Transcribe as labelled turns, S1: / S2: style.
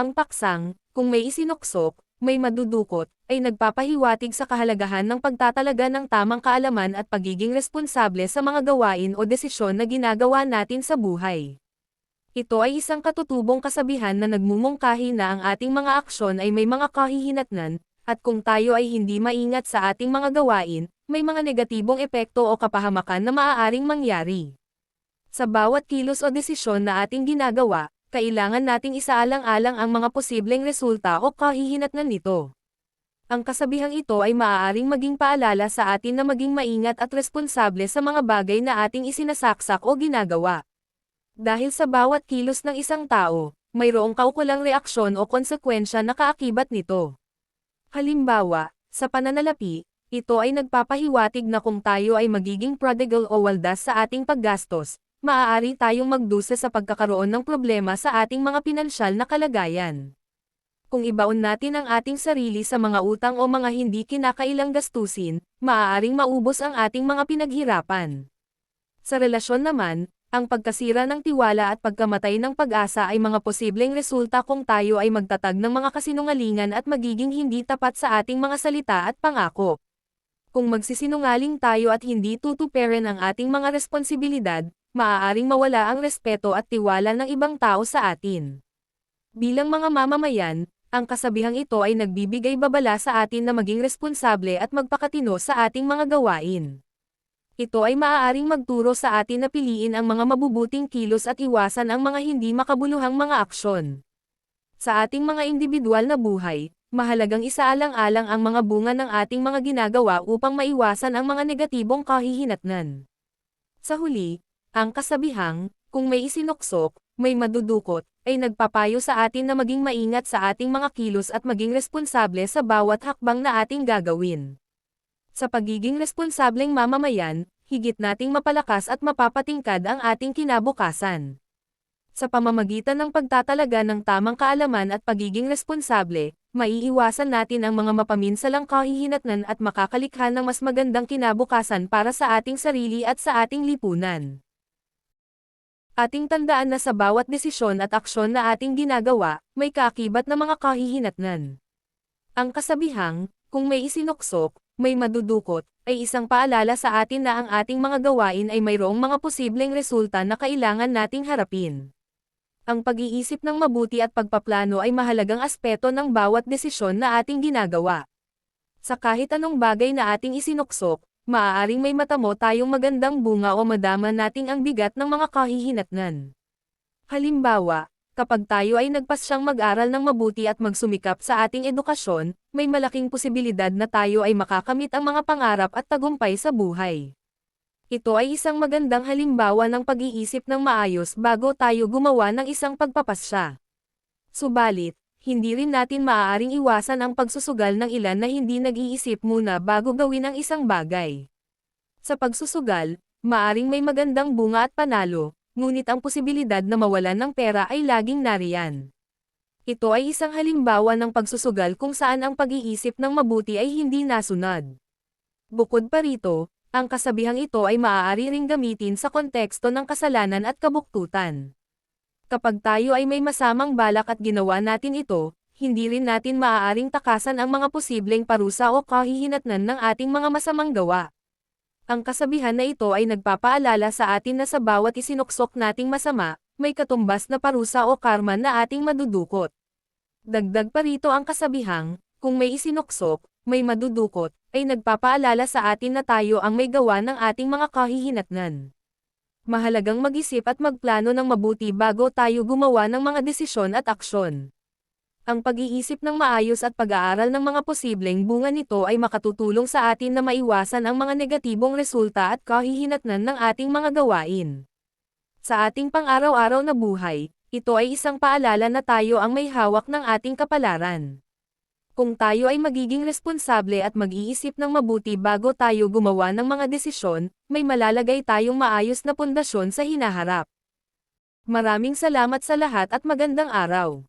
S1: Ang paksang, kung may isinuksok, may madudukot, ay nagpapahiwatig sa kahalagahan ng pagtatalaga ng tamang kaalaman at pagiging responsable sa mga gawain o desisyon na ginagawa natin sa buhay. Ito ay isang katutubong kasabihan na nagmumungkahi na ang ating mga aksyon ay may mga kahihinatnan, at kung tayo ay hindi maingat sa ating mga gawain, may mga negatibong epekto o kapahamakan na maaaring mangyari. Sa bawat kilos o desisyon na ating ginagawa, kailangan nating isaalang-alang ang mga posibleng resulta o kahihinatnan nito. Ang kasabihang ito ay maaaring maging paalala sa atin na maging maingat at responsable sa mga bagay na ating isinasaksak o ginagawa. Dahil sa bawat kilos ng isang tao, mayroong kaukulang reaksyon o konsekwensya na kaakibat nito. Halimbawa, sa pananalapi, ito ay nagpapahiwatig na kung tayo ay magiging prodigal o waldas sa ating paggastos, maaari tayong magdusa sa pagkakaroon ng problema sa ating mga pinansyal na kalagayan. Kung ibaon natin ang ating sarili sa mga utang o mga hindi kinakailang gastusin, maaaring maubos ang ating mga pinaghirapan. Sa relasyon naman, ang pagkasira ng tiwala at pagkamatay ng pag-asa ay mga posibleng resulta kung tayo ay magtatag ng mga kasinungalingan at magiging hindi tapat sa ating mga salita at pangako. Kung magsisinungaling tayo at hindi tutuperin ang ating mga responsibilidad, maaaring mawala ang respeto at tiwala ng ibang tao sa atin. Bilang mga mamamayan, ang kasabihang ito ay nagbibigay babala sa atin na maging responsable at magpakatino sa ating mga gawain. Ito ay maaaring magturo sa atin na piliin ang mga mabubuting kilos at iwasan ang mga hindi makabuluhang mga aksyon. Sa ating mga individual na buhay, mahalagang isaalang-alang ang mga bunga ng ating mga ginagawa upang maiwasan ang mga negatibong kahihinatnan. Sa huli, ang kasabihang, kung may isinuksok, may madudukot, ay nagpapayo sa atin na maging maingat sa ating mga kilos at maging responsable sa bawat hakbang na ating gagawin. Sa pagiging responsableng mamamayan, higit nating mapalakas at mapapatingkad ang ating kinabukasan. Sa pamamagitan ng pagtatalaga ng tamang kaalaman at pagiging responsable, maiiwasan natin ang mga mapaminsalang kahihinatnan at makakalikha ng mas magandang kinabukasan para sa ating sarili at sa ating lipunan. Ating tandaan na sa bawat desisyon at aksyon na ating ginagawa, may kaakibat na mga kahihinatnan. Ang kasabihang, kung may isinuksok, may madudukot, ay isang paalala sa atin na ang ating mga gawain ay mayroong mga posibleng resulta na kailangan nating harapin. Ang pag-iisip ng mabuti at pagpaplano ay mahalagang aspeto ng bawat desisyon na ating ginagawa. Sa kahit anong bagay na ating isinuksok, maaaring may matamo tayong magandang bunga o madama nating ang bigat ng mga kahihinatnan. Halimbawa, kapag tayo ay nagpasyang mag-aral ng mabuti at magsumikap sa ating edukasyon, may malaking posibilidad na tayo ay makakamit ang mga pangarap at tagumpay sa buhay. Ito ay isang magandang halimbawa ng pag-iisip ng maayos bago tayo gumawa ng isang pagpapasya. Subalit, hindi rin natin maaaring iwasan ang pagsusugal ng ilan na hindi nag-iisip muna bago gawin ang isang bagay. Sa pagsusugal, maaring may magandang bunga at panalo, ngunit ang posibilidad na mawalan ng pera ay laging nariyan. Ito ay isang halimbawa ng pagsusugal kung saan ang pag-iisip ng mabuti ay hindi nasunod. Bukod pa rito, ang kasabihang ito ay maaari ring gamitin sa konteksto ng kasalanan at kabuktutan. Kapag tayo ay may masamang balak at ginawa natin ito, hindi rin natin maaaring takasan ang mga posibleng parusa o kahihinatnan ng ating mga masamang gawa. Ang kasabihan na ito ay nagpapaalala sa atin na sa bawat isinuksok nating masama, may katumbas na parusa o karma na ating madudukot. Dagdag pa rito ang kasabihang, kung may isinuksok, may madudukot, ay nagpapaalala sa atin na tayo ang may gawa ng ating mga kahihinatnan. Mahalagang mag-isip at magplano ng mabuti bago tayo gumawa ng mga desisyon at aksyon. Ang pag-iisip ng maayos at pag-aaral ng mga posibleng bunga nito ay makatutulong sa atin na maiwasan ang mga negatibong resulta at kahihinatnan ng ating mga gawain. Sa ating pang-araw-araw na buhay, ito ay isang paalala na tayo ang may hawak ng ating kapalaran. Kung tayo ay magiging responsable at mag-iisip ng mabuti bago tayo gumawa ng mga desisyon, may malalagay tayong maayos na pundasyon sa hinaharap. Maraming salamat sa lahat at magandang araw.